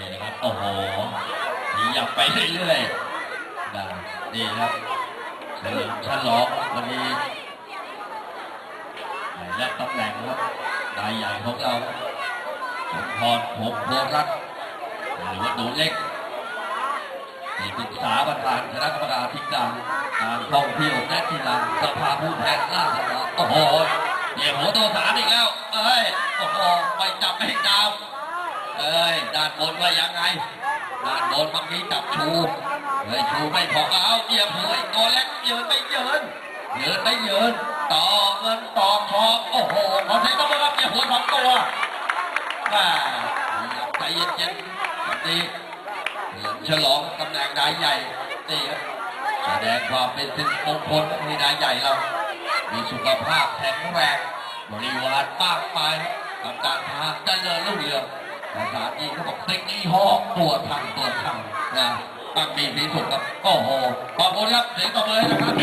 นี่ยับไปเรื่อยๆนะนี่ครับเฉลิมฉลองวันนี้และตำแหน่งครับนายใหญ่ของเราสมพรผมโพรัตหรือว่าหนูเล็กที่ปรึกษาประธานคณะกรรมการธิการการท่องเที่ยวและกีฬาสภาผู้แทนราษฎรโอ้โหเหยียบหัวตัวสามอีกแล้วเอ้ยโอ้โหไปจับไม่ดาวเอ้ยด้ บนว่ายังไงด้านบนบางทีจับชูเฮ้ยชูไม่พอเอาเยียบหัวตัวเล็กยืนไม่ยืนยืนไม่ยืนต่อเงินต่อทองโอ้โหขอเสียงต้องรับเยียบหัวสองตัวม่ใจเย็นๆแบบนี้ฉลองตำแหน่งนายใหญ่นี่แสดงความเป็นสิริมงคลให้นายใหญ่เรา มีสุขภาพแข็งแรงบริวารมากมายกับการทางเจริญรุ่งเรือง ภาษาจีนเขาบอกติ๊กนี่ห่อตัวทำตัวทำนะบางมีสีสุขครับโอ้โหขอบคุณครับเสียงตบมือให้นะครับ